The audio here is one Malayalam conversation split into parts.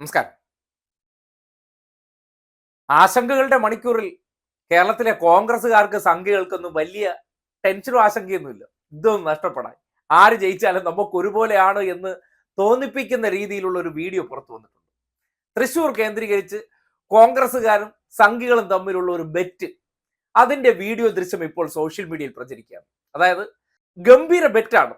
നമസ്കാരം. ആശങ്കകളുടെ മണിക്കൂറിൽ കേരളത്തിലെ കോൺഗ്രസ്സുകാർക്ക് സംഖ്യകൾക്കൊന്നും വലിയ ടെൻഷനും ആശങ്കയൊന്നുമില്ല. ഇതൊന്നും നഷ്ടപ്പെടാൻ. ആര് ജയിച്ചാലും നമുക്ക് ഒരുപോലെയാണ് എന്ന് തോന്നിപ്പിക്കുന്ന രീതിയിലുള്ള ഒരു വീഡിയോ പുറത്തു വന്നിട്ടുണ്ട്. തൃശൂർ കേന്ദ്രീകരിച്ച് കോൺഗ്രസ്സുകാരും സംഘികളും തമ്മിലുള്ള ഒരു ബെറ്റ് അതിന്റെ വീഡിയോ ദൃശ്യം ഇപ്പോൾ സോഷ്യൽ മീഡിയയിൽ പ്രചരിക്കുകയാണ്. അതായത് ഗംഭീര ബെറ്റാണ്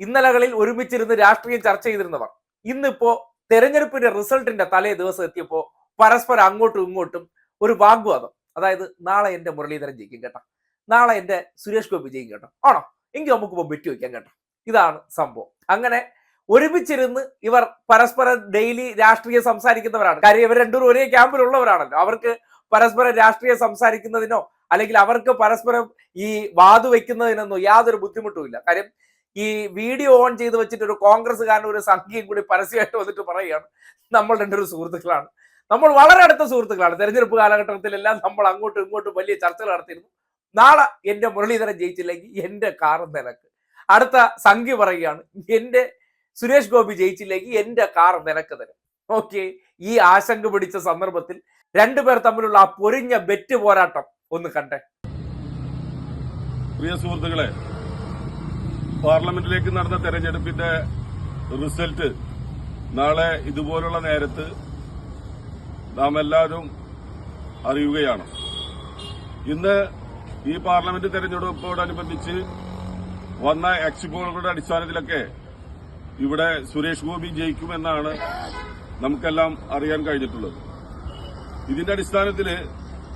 ഇന്നലകളിൽ ഒരുമിച്ചിരുന്ന് രാഷ്ട്രീയം ചർച്ച ചെയ്തിരുന്നവർ. ഇന്നിപ്പോ തെരഞ്ഞെടുപ്പിന്റെ റിസൾട്ടിന്റെ തലേ ദിവസം എത്തിയപ്പോ പരസ്പരം അങ്ങോട്ടും ഇങ്ങോട്ടും ഒരു വാഗ്വാദം. അതായത് നാളെ എന്റെ മുരളീധരൻ ജയിക്കും കേട്ടോ. നാളെ എന്റെ സുരേഷ് ഗോപി ജയിക്കും കേട്ടോ. ആണോ? എങ്കിൽ നമുക്കിപ്പോൾ ബെറ്റ് വയ്ക്കാം കേട്ടോ. ഇതാണ് സംഭവം. അങ്ങനെ ഒരുമിച്ചിരുന്ന് ഇവർ പരസ്പരം ഡെയിലി രാഷ്ട്രീയം സംസാരിക്കുന്നവരാണ്. കാര്യം ഇവർ രണ്ടുപേരും ഒരേ ക്യാമ്പിലുള്ളവരാണല്ലോ അവർക്ക് പരസ്പരം രാഷ്ട്രീയം സംസാരിക്കുന്നതിനോ അല്ലെങ്കിൽ അവർക്ക് പരസ്പരം ഈ വാതു വെക്കുന്നതിനൊന്നും യാതൊരു ബുദ്ധിമുട്ടുമില്ല. കാര്യം ഈ വീഡിയോ ഓൺ ചെയ്ത് വെച്ചിട്ട് ഒരു കോൺഗ്രസ്സുകാരൻ ഒരു സംഖ്യയും കൂടി പരസ്യമായിട്ട് വന്നിട്ട് പറയുകയാണ്. നമ്മൾ രണ്ടൊരു സുഹൃത്തുക്കളാണ്. നമ്മൾ വളരെ അടുത്ത സുഹൃത്തുക്കളാണ്. തെരഞ്ഞെടുപ്പ് കാലഘട്ടത്തിലെല്ലാം നമ്മൾ അങ്ങോട്ടും ഇങ്ങോട്ടും വലിയ ചർച്ചകൾ നടത്തിയിരുന്നു. നാളെ എന്റെ മുരളീധരൻ ജയിച്ചില്ലെങ്കിൽ എന്റെ കാർ നിനക്ക് അടുത്ത സംഖ്യ പറയുകയാണ് എന്റെ സുരേഷ് ഗോപി ജയിച്ചില്ലെങ്കിൽ എന്റെ കാർ നിനക്ക് തരും. ഓക്കെ ഈ ആശങ്ക പിടിച്ച സന്ദർഭത്തിൽ രണ്ടുപേർ തമ്മിലുള്ള ആ പൊരിഞ്ഞ ബെറ്റ് പോരാട്ടം ഒന്ന് കണ്ടേ. പ്രിയ സുഹൃത്തുക്കളെ പാർലമെന്റിലേക്ക് നടന്ന തെരഞ്ഞെടുപ്പിന്റെ റിസൾട്ട് നാളെ ഇതുപോലുള്ള നേരത്ത് നാം എല്ലാവരും അറിയുകയാണ്. ഇന്ന് ഈ പാർലമെന്റ് തെരഞ്ഞെടുപ്പോടനുബന്ധിച്ച് വന്ന എക്സിപ്പോകളുടെ അടിസ്ഥാനത്തിലൊക്കെ ഇവിടെ സുരേഷ് ഗോപി ജയിക്കുമെന്നാണ് നമുക്കെല്ലാം അറിയാൻ കഴിഞ്ഞിട്ടുള്ളത്. ഇതിന്റെ അടിസ്ഥാനത്തിൽ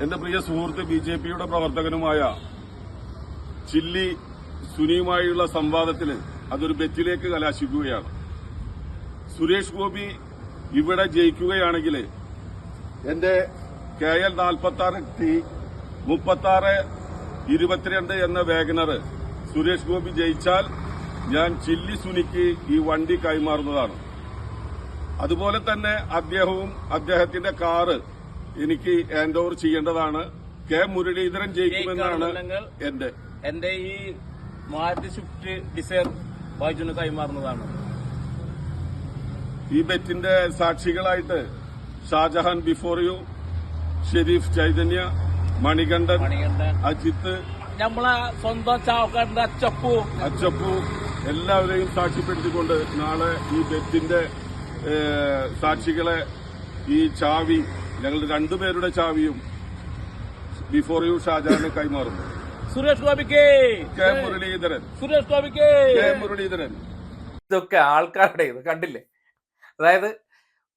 എന്റെ പ്രിയ സുഹൃത്ത് ബി പ്രവർത്തകനുമായ ചില്ലി സുനിയുമായുള്ള സംവാദത്തിന് അതൊരു ബെറ്റിലേക്ക് കലാശിക്കുകയാണ്. സുരേഷ് ഗോപി ഇവിടെ ജയിക്കുകയാണെങ്കിൽ എന്റെ കെ എൽ നാൽപ്പത്തി ആറ് ടി മുപ്പത്തി ആറ് ഇരുപത്തിരണ്ട് എന്ന വേഗനർ സുരേഷ് ഗോപി ജയിച്ചാൽ ഞാൻ ചില്ലി സുനിക്ക് ഈ വണ്ടി കൈമാറുന്നതാണ്. അതുപോലെ തന്നെ അദ്ദേഹവും അദ്ദേഹത്തിന്റെ കാറ് എനിക്ക് ഹാൻഡ് ഓവർ ചെയ്യേണ്ടതാണ്. കെ മുരളീധരൻ ജയിക്കുമെന്നാണ് എന്റെ എന്റെ ഈ മാരുതി സ്വിഫ്റ്റ് ഡിസയർ ബാജുന് കൈമാറുന്നതാണ്. ഈ ബെറ്റിന്റെ സാക്ഷികളായിട്ട് ഷാജഹാൻ ബിഫോർ യു ഷെരീഫ് ചൈതന്യ മണികണ്ഠൻ മണികണ്ഠൻ. അജിത്ത് നമ്മളെ സ്വന്തം ചാവക്കാരന്റെ അച്ചപ്പു. അച്ചപ്പു എല്ലാവരെയും സാക്ഷ്യപ്പെടുത്തിക്കൊണ്ട് നാളെ ഈ ബെറ്റിന്റെ സാക്ഷികളെ ഈ ചാവി ഞങ്ങൾ രണ്ടുപേരുടെ ചാവിയും ബിഫോർ യു ഷാജഹാന് കൈമാറുന്നു. സുരേഷ് ഗോപിക്ക്. മുരളീധരൻ. സുരേഷ് ഗോപിക്ക്. മുരളീധരൻ. ഇതൊക്കെ ആൾക്കാരുടെ ഇത് കണ്ടില്ലേ? അതായത്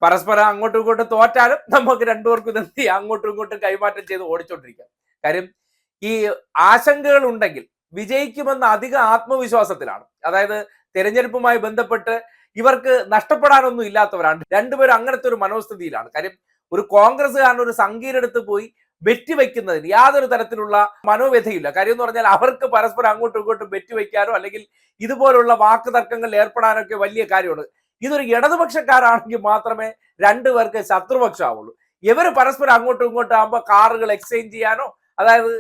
പരസ്പരം അങ്ങോട്ടും ഇങ്ങോട്ടും തോറ്റാലും നമുക്ക് രണ്ടുപേർക്കും നിർത്തി എന്ത് ചെയ്യാം? അങ്ങോട്ടും ഇങ്ങോട്ടും കൈമാറ്റം ചെയ്ത് ഓടിച്ചോണ്ടിരിക്കാം. കാര്യം ഈ ആശങ്കകൾ ഉണ്ടെങ്കിൽ വിജയിക്കുമെന്ന അധിക ആത്മവിശ്വാസത്തിലാണ്. അതായത് തെരഞ്ഞെടുപ്പുമായി ബന്ധപ്പെട്ട് ഇവർക്ക് നഷ്ടപ്പെടാനൊന്നും ഇല്ലാത്തവരാണ്. രണ്ടുപേരും അങ്ങനത്തെ ഒരു മനോസ്ഥിതിയിലാണ്. കാര്യം ഒരു കോൺഗ്രസ്സുകാരൻ ഒരു സംഘീരെടുത്ത് പോയി ബെറ്റ് വെക്കുന്നതിന് യാതൊരു തരത്തിലുള്ള മനോവ്യഥയില്ല കാര്യം എന്ന് പറഞ്ഞാൽ അവർക്ക് പരസ്പരം അങ്ങോട്ടും ഇങ്ങോട്ടും വെറ്റിവെക്കാനോ അല്ലെങ്കിൽ ഇതുപോലുള്ള വാക്ക് തർക്കങ്ങളിൽ ഏർപ്പെടാനൊക്കെ വലിയ കാര്യമാണ്. ഇതൊരു ഇടതുപക്ഷക്കാരാണെങ്കിൽ മാത്രമേ രണ്ടുപേർക്ക് ശത്രുപക്ഷമാവുള്ളൂ. ഇവർ പരസ്പരം അങ്ങോട്ടും ഇങ്ങോട്ടും ആകുമ്പോൾ കാറുകൾ എക്സ്ചേഞ്ച് ചെയ്യാനോ അതായത്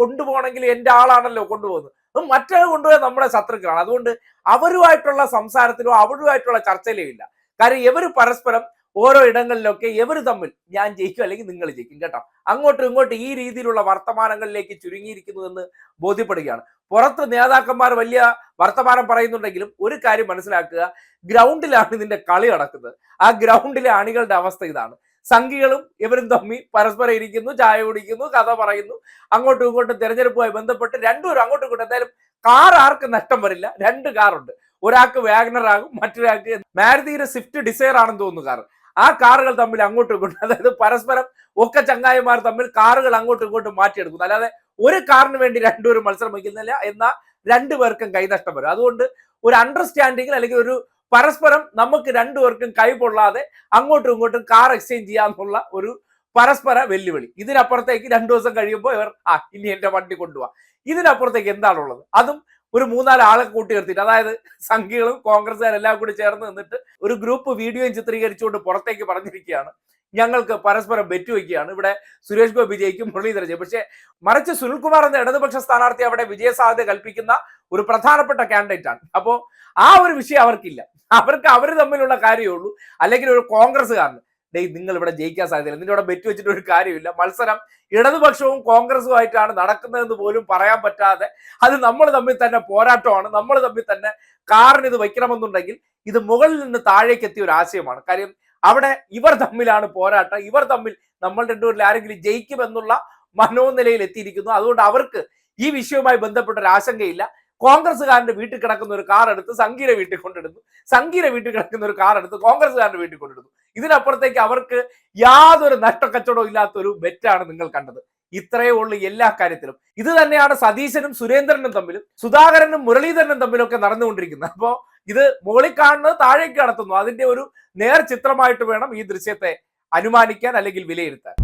കൊണ്ടുപോകണമെങ്കിൽ എന്റെ ആളാണല്ലോ കൊണ്ടുപോകുന്നത്. മറ്റേ കൊണ്ടുപോയ നമ്മുടെ ശത്രുക്കളാണ്. അതുകൊണ്ട് അവരുമായിട്ടുള്ള സംസാരത്തിലോ അവരുമായിട്ടുള്ള ചർച്ചയിലോ ഇല്ല. കാര്യം ഇവർ പരസ്പരം ഓരോ ഇടങ്ങളിലൊക്കെ ഇവർ തമ്മിൽ ഞാൻ ജയിക്കും അല്ലെങ്കിൽ നിങ്ങൾ ജയിക്കും കേട്ടോ. അങ്ങോട്ടും ഇങ്ങോട്ടും ഈ രീതിയിലുള്ള വർത്തമാനങ്ങളിലേക്ക് ചുരുങ്ങിയിരിക്കുന്നുവെന്ന് ബോധ്യപ്പെടുകയാണ്. പുറത്ത് നേതാക്കന്മാർ വലിയ വർത്തമാനം പറയുന്നുണ്ടെങ്കിലും ഒരു കാര്യം മനസ്സിലാക്കുക ഗ്രൗണ്ടിലാണ് ഇതിന്റെ കളി നടക്കുന്നത്. ആ ഗ്രൗണ്ടിലെ അണികളുടെ അവസ്ഥ ഇതാണ്. സംഘികളും ഇവരും തമ്മിൽ പരസ്പരം ഇരിക്കുന്നു ചായ കുടിക്കുന്നു കഥ പറയുന്നു. അങ്ങോട്ടും ഇങ്ങോട്ടും തെരഞ്ഞെടുപ്പുമായി ബന്ധപ്പെട്ട് രണ്ടുപേരും അങ്ങോട്ടും ഇങ്ങോട്ടും എന്തായാലും കാർ ആർക്കും നഷ്ടം വരില്ല. രണ്ട് കാറുണ്ട്. ഒരാൾക്ക് വാഗ്നർ ആകും മറ്റൊരാൾക്ക് മാരുതിയുടെ സ്വിഫ്റ്റ് ഡിസയർ ആണെന്ന് തോന്നുന്നു കാർ ആ കാറുകൾ തമ്മിൽ അങ്ങോട്ടും ഇങ്ങോട്ടും അതായത് പരസ്പരം ഒക്കെ ചങ്ങായിമാർ തമ്മിൽ കാറുകൾ അങ്ങോട്ടും ഇങ്ങോട്ടും മാറ്റിയെടുക്കുന്നു. അല്ലാതെ ഒരു കാറിന് വേണ്ടി രണ്ടുപേരും മത്സരം വയ്ക്കുന്നില്ല എന്നാൽ രണ്ടുപേർക്കും കൈനഷ്ടം വരും. അതുകൊണ്ട് ഒരു അണ്ടർസ്റ്റാൻഡിങ്ങിൽ അല്ലെങ്കിൽ ഒരു പരസ്പരം നമുക്ക് രണ്ടുപേർക്കും കൈ പൊള്ളാതെ അങ്ങോട്ടും ഇങ്ങോട്ടും കാർ എക്സ്ചേഞ്ച് ചെയ്യാന്നുള്ള ഒരു പരസ്പര വെല്ലുവിളി. ഇതിനപ്പുറത്തേക്ക് രണ്ടു ദിവസം കഴിയുമ്പോൾ ഇവർ ആ ഇനി എന്റെ വണ്ടി കൊണ്ടുപോവാ ഇതിനപ്പുറത്തേക്ക് എന്താണുള്ളത്? അതും ഒരു മൂന്നാൽ ആളെ കൂട്ടി നിർത്തിയിട്ട് അതായത് സംഘികളും കോൺഗ്രസ്സുകാരും എല്ലാം കൂടി ചേർന്ന് നിന്നിട്ട് ഒരു ഗ്രൂപ്പ് വീഡിയോയും ചിത്രീകരിച്ചുകൊണ്ട് പുറത്തേക്ക് പറഞ്ഞിരിക്കുകയാണ്. ഞങ്ങൾക്ക് പരസ്പരം ബെറ്റ് വയ്ക്കുകയാണ് ഇവിടെ സുരേഷ് ഗോപി ജയിക്കും മുരളീധരൻ ജയിക്കും. പക്ഷേ മറിച്ച് സുനിൽകുമാർ എന്ന ഇടതുപക്ഷ സ്ഥാനാർത്ഥി അവിടെ വിജയസാധ്യത കൽപ്പിക്കുന്ന ഒരു പ്രധാനപ്പെട്ട കാൻഡിഡേറ്റ് ആണ്. അപ്പോ ആ ഒരു വിഷയം അവർക്കില്ല. അവർക്ക് അവർ തമ്മിലുള്ള കാര്യമേ ഉള്ളൂ. അല്ലെങ്കിൽ ഒരു കോൺഗ്രസ്സുകാരന്. ഡേയ് നിങ്ങൾ ഇവിടെ ജയിക്കാൻ സാധ്യതയില്ല. നിന്റെ ഇവിടെ ബെറ്റ് വെച്ചിട്ട് ഒരു കാര്യമില്ല. മത്സരം ഇടതുപക്ഷവും കോൺഗ്രസുമായിട്ടാണ് നടക്കുന്നതെന്ന് പോലും പറയാൻ പറ്റാതെ അത് നമ്മൾ തമ്മിൽ തന്നെ പോരാട്ടമാണ്. നമ്മൾ തമ്മിൽ തന്നെ കാറിന് ഇത് വയ്ക്കണമെന്നുണ്ടെങ്കിൽ ഇത് മുകളിൽ നിന്ന് താഴേക്ക് എത്തിയ ഒരു ആശയമാണ്. കാര്യം അവിടെ ഇവർ തമ്മിലാണ് പോരാട്ടം. ഇവർ തമ്മിൽ നമ്മൾ രണ്ടുപേരിൽ ആരെങ്കിലും ജയിക്കുമെന്നുള്ള മനോനിലയിൽ എത്തിയിരിക്കുന്നു. അതുകൊണ്ട് അവർക്ക് ഈ വിഷയവുമായി ബന്ധപ്പെട്ട ഒരു ആശങ്കയില്ല. കോൺഗ്രസ്സുകാരന്റെ വീട്ടിൽ കിടക്കുന്ന ഒരു കാർ എടുത്ത് സംഗീര വീട്ടിൽ കൊണ്ടിടുന്നു. സംഗീര വീട്ടിൽ കിടക്കുന്ന ഒരു കാർ എടുത്ത് കോൺഗ്രസ്സുകാരന്റെ വീട്ടിൽ കൊണ്ടിടുന്നു. ഇതിനപ്പുറത്തേക്ക് അവർക്ക് യാതൊരു നഷ്ടക്കച്ചവടവും ഇല്ലാത്ത ഒരു ബെറ്റാണ് നിങ്ങൾ കണ്ടത്. ഇത്രയേ ഉള്ളൂ എല്ലാ കാര്യത്തിലും. ഇത് തന്നെയാണ് സതീശനും സുരേന്ദ്രനും തമ്മിലും സുധാകരനും മുരളീധരനും തമ്മിലൊക്കെ നടന്നുകൊണ്ടിരിക്കുന്നത്. അപ്പോ ഇത് മുകളിൽ കാണുന്നത് താഴേക്ക് കടത്തുന്നു. അതിന്റെ ഒരു നേർ ചിത്രമായിട്ട് വേണം ഈ ദൃശ്യത്തെ അനുമാനിക്കാൻ അല്ലെങ്കിൽ വിലയിരുത്താൻ.